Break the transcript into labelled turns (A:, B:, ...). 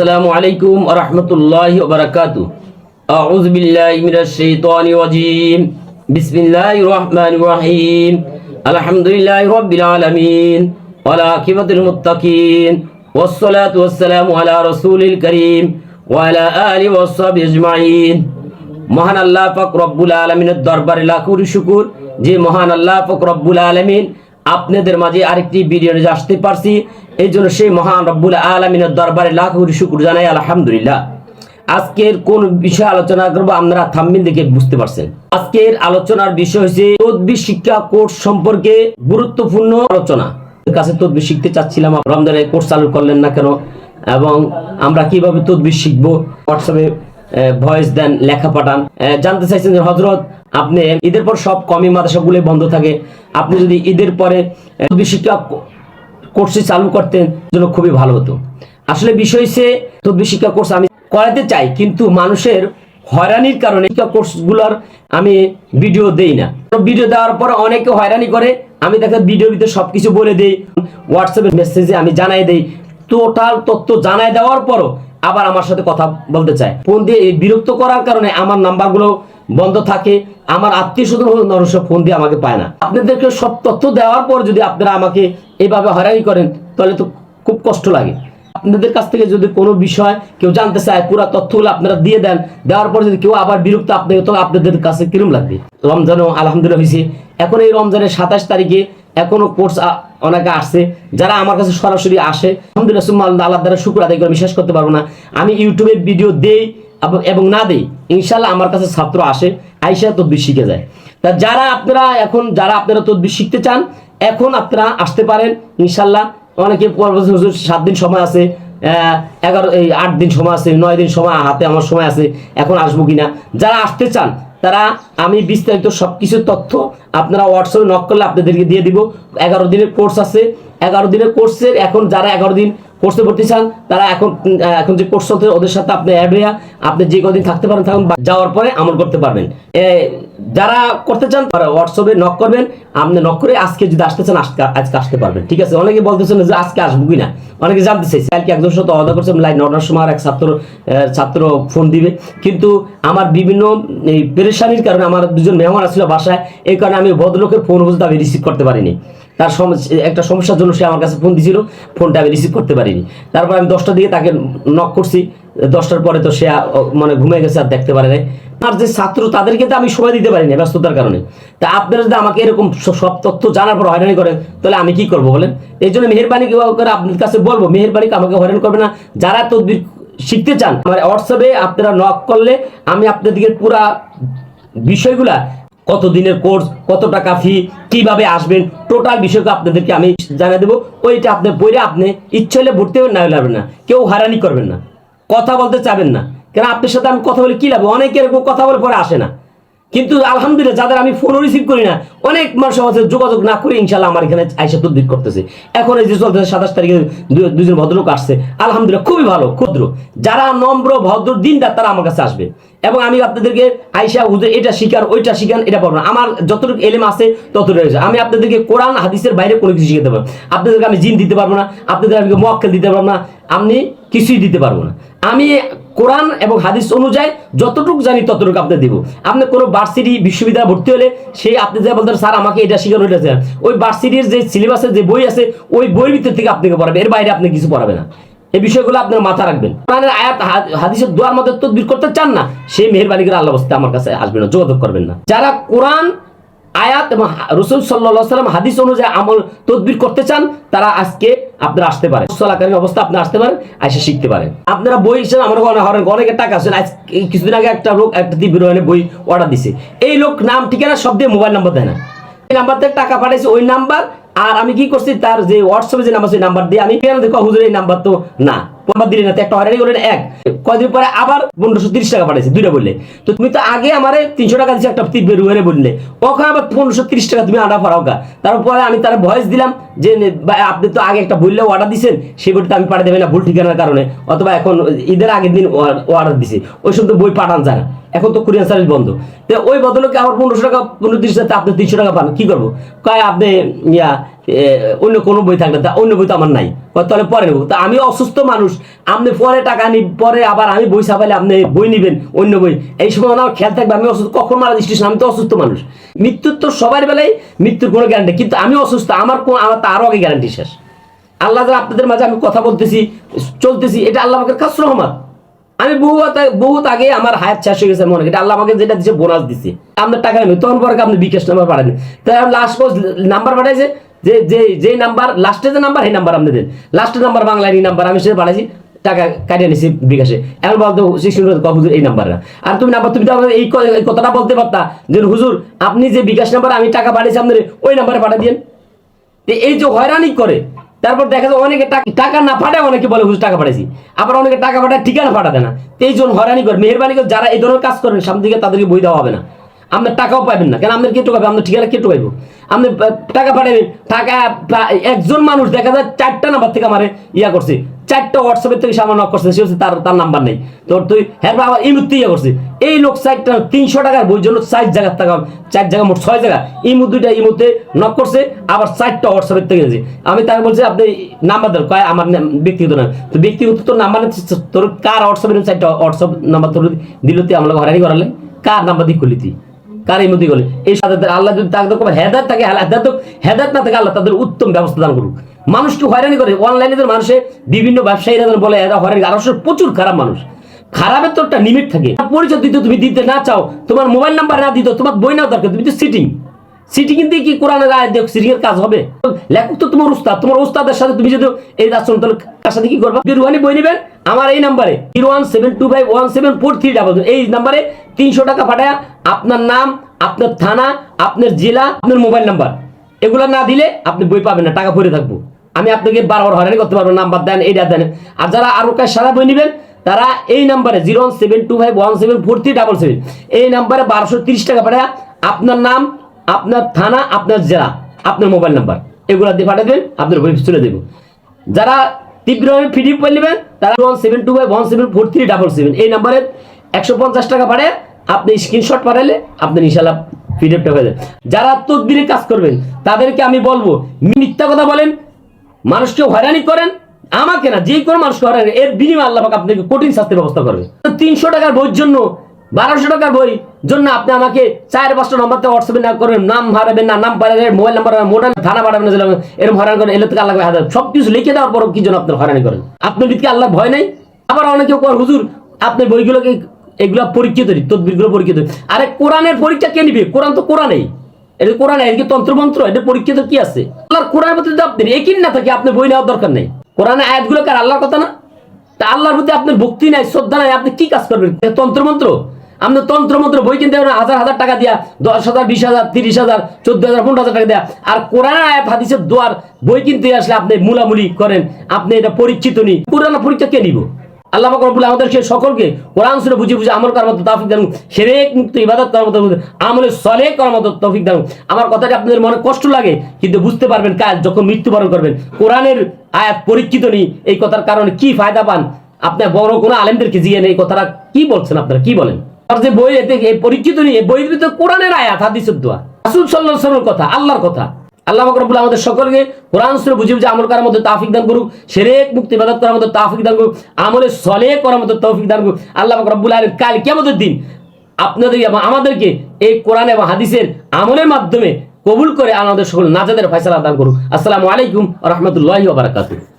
A: আসসালামু আলাইকুম রহমতুল্লাহ বারাকাতু أعوذ بالله من الشيطان الرجيم بسم الله الرحمن الرحيم الحمد لله رب العالمين والعاقبة للمتقين والصلاة والسلام على رسول الكريم وعلى آله وصحبه أجمعين মহান আল্লাহ পাক রব্বুল আলমিনের দরবারে লাখুর শুকুর যে মহান আল্লাহ পাক রব্বুল আলমিন আপনাদের মাঝে আরেকটি ভিডিও নিয়ে আসতে পারছি এই জন্য সেই মহান রব্বুল আলমিনের দরবারে লাখুর শুকুর জানাই, আলহামদুলিল্লাহ। আজকের কোন বিষয়ে আলোচনা করব আপনারা থাম্বিল দেখে বুঝতে পারছেন। আজকের আলোচনার বিষয় হচ্ছে তদ্বির শিক্ষা কোর্স সম্পর্কে গুরুত্বপূর্ণ আলোচনা। কাছে তদ্বির শিখতে চাচ্ছিলাম রমজানে কোর্স চালু করলেন না কেন? এবং আমরা কীভাবে তদ্বির শিখব? হোয়াটসঅ্যাপে ভয়েস দেন, লেখা পাঠান। জানতে চাইছেন যে হজরত আপনি ঈদের পর সব কমি মাদ্রাসাগুলো বন্ধ থাকে। আপনি যদি ঈদের পরে শিক্ষা কোর্সে চালু করতেন জন্য খুবই ভালো হতো। আসলে বিষয় হচ্ছে, তদ্বির শিক্ষা কোর্স আমি করাতে চাই, কিন্তু মানুষের হয়রানির কারণে শিক্ষা কোর্সগুলোর আমি ভিডিও দেই না। ভিডিও দেওয়ার পর অনেকে হয়রানি করে, আমি দেখে ভিডিওর ভিতরে সব কিছু বলে দিই হোয়াটসঅ্যাপের মেসেজে আমি জানাই দেই। টোটাল তথ্য জানাই দেওয়ার পরও আবার আমার সাথে কথা বলতে চায়। ফোন দিয়ে বিরক্ত করার কারণে আমার নাম্বারগুলো বন্ধ থাকে, আমার আত্মীয় স্বজন ফোন দিয়ে আমাকে পায় না। আপনাদেরকে সব তথ্য দেওয়ার পর যদি আপনারা আমাকে এইভাবে হয়রানি করেন, তাহলে তো খুব কষ্ট লাগে। আপনাদের কাছ থেকে যদি কোনো বিষয় কেউ জানতে চায়, পুরো তথ্যগুলো আপনারা দিয়ে দেন, দেওয়ার পর যদি কেউ আবার বিরক্ত আপনি তো আপনাদের কাছে কিরম লাগবে? রমজানও আলহামদুলিল্লাহ হয়েছে। এখন এই রমজানের সাতাশ তারিখে এখনও কোর্স অনেকে আসছে। যারা আমার কাছে সরাসরি আসে, আলহামদুলিল্লাহ আল্লাহ দ্বারা শুক্র আদায় করে বিশ্বাস করতে পারব না। আমি ইউটিউবে ভিডিও দেই এবং- না দেই ইনশাল্লাহ আমার কাছে ছাত্র আসে, আইসা তদ্বির শিখে যায়। তা যারা আপনারা এখন, যারা আপনারা তদ্বির শিখতে চান, এখন আপনারা আসতে পারেন ইনশাল্লাহ অনেকে সাত দিন সময় আছে এগারো, এই আট দিন সময় আছে, নয় দিন সময়, হাতে আমার সময় আছে, এখন আসব কিনা? যারা আসতে চান, তারা, আমি বিস্তারিত সব কিছু তথ্য আপনারা হোয়াটসঅ্যাপে নক করলে আপনাদেরকে দিয়ে দিব। এগারো দিনের কোর্স আছে, এগারো দিনের কোর্সের এখন যারা এগারো দিন কোর্সে ভর্তি চান, তারা এখন এখন যে কোর্স চলছে ওদের সাথে আপনি অ্যাড হইয়া আপনি যে কদিন থাকতে পারেন থাকুন যাওয়ার পরে আমল করতে পারবেন। যারা করতে চান, তারা হোয়াটসঅ্যাপে নক করবেন। আপনি নক করে আজকে যদি আসতে চান, আজকে আজকে আসতে পারবেন। ঠিক আছে? অনেকে বলতেছেন যে আজকে আসব কিনা। অনেকে জানতে চাইছে, কালকে একজন সাথে অর্ডার করছে লাইন নটার সময় আর এক ছাত্র ছাত্র ফোন দিবে। কিন্তু আমার বিভিন্ন, এই পেরেশানির কারণে আমার দুজন মেহমান আসছিল বাসায়, এই কারণে আমি ভদ্রলোকের ফোন বুঝতে আমি রিসিভ করতে পারিনি। তার একটা সমস্যার জন্য সে আমার কাছে ফোন দিছিল ফোনটা আমি রিসিভ করতে পারিনি। তারপর আমি দশটার দিকে তাকে নক করছি। দশটার পরে তো সে মানে ঘুমিয়ে গেছে আর দেখতে পারে নাই। আর যে ছাত্র তাদেরকে তো আমি সময় দিতে পারিনি ব্যস্ততার কারণে। তা আপনারা যদি আমাকে এরকম সব তথ্য জানার পর হয়রানি করেন, তাহলে আমি কি করব বলেন? এই জন্য মেহরবানি করে আপনার কাছে বলব, মেহরবানি আমাকে হয়রান করবে না। যারা তদবির শিখতে চান, আমার হোয়াটসঅ্যাপে আপনারা নক করলে আমি আপনাদেরকে পুরা বিষয়গুলা কত দিনের কোর্স কত টাকা ফি কীভাবে আসবেন? টোটাল বিষয়কে আপনাদেরকে আমি জানিয়ে দেবো। ওইটা আপনার বইরে আপনি ইচ্ছে হলে ভর্তি হবেন, না হলে না। কেউ হারানি করবেন না। কথা বলতে চাবেন না। কেন? আপনার সাথে আমি কথা বলে, কী লাগবে অনেকে এরকম কথা বলে পরে আসে না। কিন্তু আলহামদুলিল্লাহ যাদের আমি ফোনও রিসিভ করি না, অনেক মানুষ আমার যোগাযোগ না করে ইনশাল্লাহ আমার এখানে আইসা তদ্বির করতেছে। এখন এই যে চলতেছে সাতাশ তারিখে দুজন ভদ্রলোক আসছে, আলহামদুলিল্লাহ খুবই ভালো, ক্ষুদ্র। যারা নম্র, ভদ্র, দিনদার, তারা আমার কাছে আসবে। এবং আমি আপনাদেরকে আইসা হুজুর, এটা শিখান, ওইটা শিখান, এটা পারব না আমার যতটুকু এলেম আছে, ততটুকু রয়েছে। আমি আপনাদেরকে কোরআন, হাদিসের বাইরে কোনো কিছু শিখাতে পারব আপনাদেরকে আমি জিন দিতে পারব না আপনাদের আমি মোয়াক্কেল দিতে পারব না। আপনি কিছুই দিতে পারব না। আমি কোরআন এবং হাদিস অনুযায়ী যতটুকু জানি ততটুকু আপনি দিব। আপনি কোনো ভার্সিটি বিশ্ববিদ্যালয়ে ভর্তি হলে সেই আপনি যা বলতেন স্যার আমাকে এটা শিখানো ওইটা শেখান ওই ভার্সিটির যে সিলেবাসের যে বই আছে, ওই বইয়ের ভিতর থেকে আপনাকে পড়াবে, এর বাইরে আপনি কিছু পড়াবে না। এই বিষয়গুলো আপনার মাথা রাখবেন। কোরআনের আয়াত হাদিসের দোয়ার মধ্যে তদবির করতে চান না, সেই মেহরবানি করে আল্লাহ বস্তে আমার কাছে আসবেন না, যোগাযোগ করবেন না। যারা কোরআন আয়াত এবং রসুল সাল্লাহ সাল্লাম হাদিস অনুযায়ী আমল তদবির করতে চান, তারা আজকে আপনারা আসতে পারেন। চলাকালীন অবস্থা আপনারা আসতে পারেন এসে শিখতে পারেন। আপনারা বই হিসেবে আমরা অনেক অনেক টাকা আছেন আজ কিছুদিন আগে একটা লোক একটা দিব্য তীব্র বই অর্ডার দিছে। এই লোক নাম, ঠিকানা সব দিয়ে মোবাইল নাম্বার দেয় না। এই নাম্বার থেকে টাকা পাঠাইছে ওই নাম্বার আর আমি কি করছি, তার যে হোয়াটসঅ্যাপে যে নাম্বার সেই নাম্বার দিয়ে আমি কেন দেখো হুজুর, এই নাম্বার তো না। নাম্বার দিলে না একটা হয়রানি করলেন এক। কয়দিন পরে আবার পনেরোশো তিরিশ টাকা পাঠাইছে, দুইটা বললে। তো তুমি তো আগে আমারে তিনশো টাকা দিচ্ছে একটা তীব্র রুয়ারে বললে। ওখানে আবার পনেরোশো তিরিশ টাকা তুমি আনা পারাও গা। তারপরে আমি তার ভয়েস দিলাম যে আপনি তো আগে একটা বললে অর্ডার দিছেন, সেই বইটা আমি পাঠাতে দেবেন না, ভুল ঠিকানার কারণে। অথবা এখন ঈদের আগের দিন অর্ডার দিছে। ওই সময় তো বই পাঠান যায় না এখন তো কুরিয়ার সার্ভিস বন্ধ। তো ওই বদলকে আবার পনেরোশো টাকা, পনেরো তিরিশ টাকা আপনি তিনশো টাকা পান, কি করব? কয়, আপনি, ইয়া অন্য কোনো বই থাকলে তা, অন্য বই তো আমার নাই। তাহলে পরে নেব। তা আমি অসুস্থ মানুষ। আপনি পরে টাকা নি, পরে আবার আমি বই ছাপাইলে আপনি বই নিবেন, অন্য বই। এই সময় আমার খেয়াল থাকবে, আমি অসুস্থ, কখন মারা স্টেশন আমি তো অসুস্থ মানুষ। মৃত্যুর তো সবার বেলায় মৃত্যুর কোনো গ্যারান্টি কিন্তু আমি অসুস্থ, আমার কোন, আমার তো আগে গ্যারান্টি শেষ। আল্লাহ যা আপনাদের মাঝে আমি কথা বলতেছি, চলতেছি, এটা আল্লাহ আমাকে খাস রহমত। আমি বহু বহুত আগে আমার হায়াত শেষ হয়ে গেছে মনে এটা আল্লাহ আমাকে যেটা দিচ্ছে বোনাস দিচ্ছে আপনার টাকা নেবে তখন পরে আপনি বিকাশ নাম্বার পাঠান তাই আমি লাস্ট নাম্বার পাঠাইছে, যে যে যে নাম্বার লাস্টে যে নাম্বার সেই নাম্বার আপনি দেন। লাস্টের নাম্বার বাংলায় নাম্বার আমি সেটা পাঠাইছি। টাকা কাটিয়ে নিছি বিকাশে। এখন বলতো শিশু হুজুর এই নাম্বারটা। আর তুমি নাম্বার তুমি তো এই কথাটা বলতে পারতা যে হুজুর, আপনি যে বিকাশ নাম্বার আমি টাকা পাঠিয়েছি, আপনার ওই নাম্বারে পাঠিয়ে দিন এই যে হয়রানি করে, তারপর দেখা যায় অনেকে টাকা- না পাঠায় অনেকে বলে, হুজুর, টাকা পাঠাইছি। আবার অনেকে টাকা পাঠায়, ঠিকানা পাঠাতে না। এই জন্য হয়রানি করে। মেহরবানি করে যারা এই ধরনের কাজ করবেন সামনে দিকে তাদেরকে বই দেওয়া হবে না। আপনার টাকাও পাবেন না। কেন? আপনার কে টোকাবে আপনার ঠিকানা কে টোকাইব আপনি টাকা পাঠাবেন টাকা একজন মানুষ দেখা যায় চারটা নাম্বার থেকে আমার ইয়া করছে। চারটা হোয়াটসঅ্যাপের থেকে সামান্য নক করছে, সে তার তার নাম্বার নেই। তোর তুই হ্যাঁ বাবা, এই মুহূর্তে ইয়া করছে। এই লোক চারটা তিনশো টাকার বই জন্য চার জায়গার টাকা, চার জায়গা মোট ছয় জায়গা। এই মুহূর্তে, দুইটা এই মুহূর্তে নক করছে, আবার চারটা হোয়াটসঅ্যাপের থেকে গেছে আমি তাকে বলছি, আপনি নাম্বার দেন, কয় আমার নাম ব্যক্তিগত না। তো ব্যক্তিগত তোর নাম্বার তোর কার হোয়াটসঅ্যাপের চারটা হোয়াটসঅ্যাপ নাম্বার তোর দিল তুই? আমরা হয়রানি করালে। কার নাম্বার দিয়ে খুলি তুই? কার এই মধ্যে গেলে। এই সাথে আল্লাহ যদি তাকে কোনো হেদায়ত থাকে হেদায়ত হেদায়ত না থাকে আল্লাহ তাদের উত্তম ব্যবস্থা দান করুক। মানুষকে হয়রানি করে? অনলাইনে তো মানুষে বিভিন্ন ব্যবসায়ীরা বলে, এরা হয়রানি আর প্রচুর খারাপ মানুষ। খারাপের তো একটা লিমিট থাকে পরিচয় দিতে তুমি দিতে না চাও, তোমার মোবাইল নাম্বার না দিতে, তোমার বই না দরকার, তুমি তো সিটিং সিটি কিন্তু কি কোরআনের আয় দেখ সিটিং কাজ হবে। লেখক তো তোমার উস্তাদ, তোমার উস্তাদের সাথে তুমি যদি এই আচরণ তাহলে কার সাথে কি করবা? রুহানি বই নেবেন, আমার এই নাম্বারে zero one seven two five one seven four three double এই নাম্বারে তিনশো টাকা পাঠায় আপনার নাম, আপনার থানা, আপনার জেলা, আপনার মোবাইল নাম্বার, এগুলো না দিলে আপনি বই পাবেন না, টাকা ভরে থাকব। আমি আপনাকে বারবার হয়রানি করতে পারব নাম্বার দেন, এইটা দেন। আর যারা আরও কাজ সারা বই নেবেন, তারা এই নাম্বারে zero one seven two five one seven four three double seven এই নাম্বারে বারোশো তিরিশ টাকা পাঠায় আপনার নাম আপনার থানা, আপনার জেলা, আপনার মোবাইল নাম্বার। এগুলো দিয়ে পাঠিয়ে দেবেন, আপনার বই চলে দেবো যারা তীব্র ফিডি বই নেবেন, তারা one seven two one seven four three double seven এই নাম্বারে একশো পঞ্চাশ টাকা পাঠায় আপনি স্ক্রিনশট পাঠালে আপনি ইনশাল্লাহ পিডিএফটা হয়ে যারা তদবিরে কাজ করবেন, তাদেরকে আমি বলব, মিথ্যা কথা বলেন, মানুষকে হয়রানি করেন, আমাকে না, যে কোনো মানুষকে হয়রানি এর বিনিময়ে আল্লাহ আপনাকে কঠিন শাস্তির ব্যবস্থা করবে। তিনশো টাকার বইয়ের জন্য বারোশো টাকার বই। জন্য আপনি আমাকে চার পাঁচটা নম্বরতে হোয়াটসঅ্যাপে না করবেন, নাম হারাবেন না, নাম পাঠাবেন মোবাইল নাম্বার মোবাইল থানা পাঠাবেন না এরকম হয়রানি করেন, এলে থেকে আল্লাহ হাজার। সব কিছু লিখে দেওয়ার পরও কি জন্য আপনার হয়রানি করেন? আপনার দিকে আল্লাহ ভয় নাই? আবার অনেকে কর হুজুর আপনার বইগুলোকে এগুলা পরীক্ষিত তদবিরগুলো পরীক্ষিত আরে কোরআনের পরীক্ষা কে নিবে? কোরআন তো কোরআনেই। এটা কোরআন, এদিকে তন্ত্রমন্ত্র, এটা পরীক্ষিত কি আছে? আল্লাহর কোরআনের প্রতি যদি আপনি একই না থাকে আপনি বই নেওয়ার দরকার নেই। কোরআনের আয়াতগুলো কার আল্লাহর কথা না? তা আল্লাহর প্রতি আপনার ভক্তি নাই, শ্রদ্ধা নাই, আপনি কি কাজ করবেন? এটা তন্ত্রমন্ত্র? আপনি তন্ত্রমন্ত্র বই কিনতে পারেন হাজার হাজার টাকা দিয়া, দশ হাজার, বিশ হাজার, তিরিশ হাজার, চোদ্দ হাজার, পনেরো হাজার টাকা দেয়া। আর কোরআনের আয়াত, হাদিসের দোয়ার, বই কিনতে আসলে আপনি মুলামুলি করেন, আপনি এটা পরীক্ষিত নি। কোরআন পরীক্ষা কে নিব? আল্লাহ পাক রব্বুল আমাদেরকে সকলকে কোরআন শুনে বুঝে বুঝে আমল করার মতো তৌফিক দান শিরক মুক্ত ইবাদত করার মতো আমলে সলেহ করার মতো তৌফিক দান আমার কথাটা আপনাদের মনে কষ্ট লাগে, কিন্তু বুঝতে পারবেন কাজ যখন মৃত্যুবরণ করবেন। কোরআনের আয়াত পরীক্ষিত নি, এই কথার কারণে কি ফায়দা পান? আপনার বড় কোনো আলেমদেরকে জিয়ে এই কথাটা কি বলছেন আপনারা? কি বলেন? যে বই এতে এই পরীক্ষিত নিয়ে বইয়ের ভিতরে কোরআনের আয়াত হাদিসের দোয়া। রাসূল সাল্লাল্লাহু কথা, আল্লাহর কথা। আল্লাহ আমাদের সকলকে কোরআন সুরে আমল করার তাফিক দান করুক শিরক মুক্তি করার তাফিক দান করুক, আমলে সলেহ করার তৌফিক দান করুক। আল্লাহ কাল কিয়ামতের দিন আপনাদের আমাদেরকে এই কোরআন এবং হাদিসের আমলের মাধ্যমে কবুল করে আমাদের সকল নাজাদের ফয়সালা দান করুক। আসসালামু আলাইকুম রাহমাতুল্লাহি বারাকাতুহু।